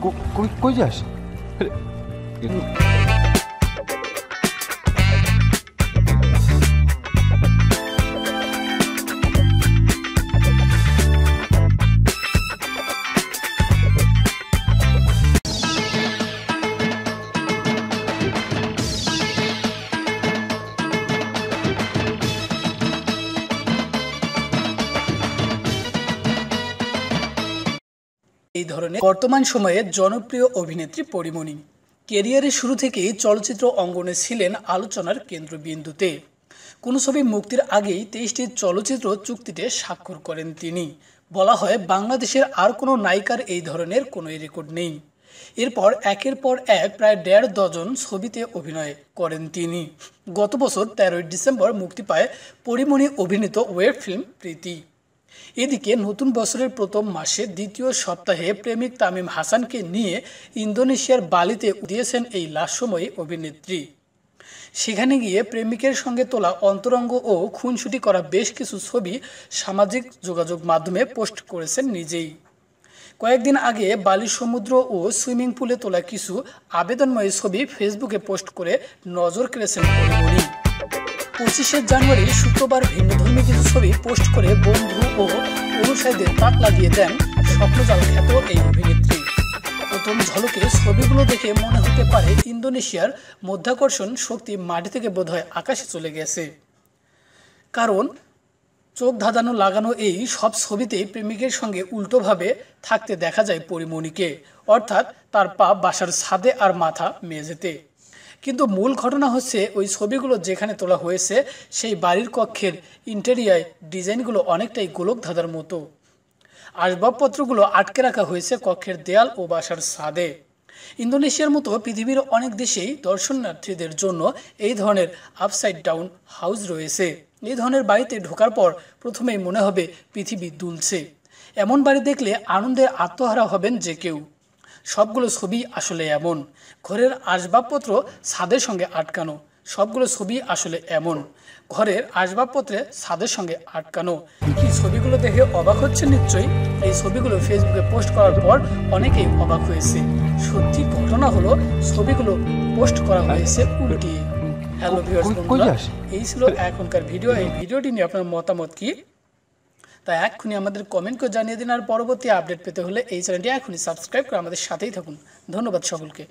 关关关键是 এই ধরনের বর্তমান সময়ে জনপ্রিয় অভিনেত্রী পরিমণি। কেরিয়ারের শুরু থেকেই চলচ্চিত্র অঙ্গনে ছিলেন আলোচনার কেন্দ্রবিন্দুতে। কোনো ছবি মুক্তির আগেই তেইশটি চলচ্চিত্র চুক্তিতে স্বাক্ষর করেন তিনি। বলা হয়, বাংলাদেশের আর কোনো নায়িকার এই ধরনের কোনো রেকর্ড নেই। এরপর একের পর এক প্রায় দেড় ডজন ছবিতে অভিনয় করেন তিনি। গত বছর তেরোই ডিসেম্বর মুক্তি পায় পরিমণি অভিনীত ওয়েব ফিল্ম প্রীতি। এদিকে নতুন বছরের প্রথম মাসে দ্বিতীয় সপ্তাহে প্রেমিক তামিম হাসানকে নিয়ে ইন্দোনেশিয়ার বালিতে দিয়েছেন এই লাস্যময়ী অভিনেত্রী। সেখানে গিয়ে প্রেমিকের সঙ্গে তোলা অন্তরঙ্গ ও খুনসুটি করা বেশ কিছু ছবি সামাজিক যোগাযোগ মাধ্যমে পোস্ট করেছেন নিজেই। কয়েকদিন আগে বালি সমুদ্র ও সুইমিং পুলে তোলা কিছু আবেদনময় ছবি ফেসবুকে পোস্ট করে নজর কেড়েছেন পরিমণি পঁচিশে জানুয়ারি শুক্রবার ভিন্নধর্মী কিছু ছবি পোস্ট করে বন্ধু ও অনুসারীদের তাক লাগিয়ে দেন স্বপ্নজাল খ্যাত এই অভিনেত্রী। প্রথম ঝলকে ছবিগুলো দেখে মনে হতে পারে ইন্দোনেশিয়ার মধ্যাকর্ষণ শক্তি মাটি থেকে বোধহয় আকাশে চলে গেছে। কারণ চোখ ধাঁধানো লাগানো এই সব ছবিতেই প্রেমিকের সঙ্গে উল্টোভাবে থাকতে দেখা যায় পরিমণিকে। অর্থাৎ তার পা বাসার ছাদে আর মাথা মেঝেতে। কিন্তু মূল ঘটনা হচ্ছে ওই ছবিগুলো যেখানে তোলা হয়েছে, সেই বাড়ির কক্ষের ইন্টেরিয়ায় ডিজাইনগুলো অনেকটাই গোলক ধাঁধার মতো। আসবাবপত্রগুলো আটকে রাখা হয়েছে কক্ষের দেয়াল ও বাসার ছাদে। ইন্দোনেশিয়ার মতো পৃথিবীর অনেক দেশেই দর্শনার্থীদের জন্য এই ধরনের আপসাইড ডাউন হাউস রয়েছে। এই ধরনের বাড়িতে ঢোকার পর প্রথমেই মনে হবে পৃথিবী দুলছে। এমন বাড়ি দেখলে আনন্দে আত্মহারা হবেন যে কেউ। সবগুলো ছবি আসলে এমন। ঘরের আসবাবপত্র ছাদের সঙ্গে আটকানো সবগুলো ছবি আসলে এমন। ঘরের আসবাবপত্রে ছাদের সঙ্গে আটকানো। কি ছবিগুলো দেখে অবাক হচ্ছে নিশ্চয়ই? এই ছবিগুলো ফেসবুকে পোস্ট করার পর অনেকেই অবাক হয়েছে। সত্যি ঘটনা হলো ছবিগুলো পোস্ট করা হয়েছে উল্টিয়ে। হ্যালো ভিউয়ার্স বন্ধুরা এই ছিল এখনকার ভিডিও। এই ভিডিওটি নিয়ে আপনার মতামত কি? তাই এক্ষুনি আমাদের কমেন্ট করে জানিয়ে দিন আর পরবর্তী আপডেট পেতে হলে এই চ্যানেলটি এখনই সাবস্ক্রাইব করে আমাদের সাথেই থাকুন। ধন্যবাদ সকলকে।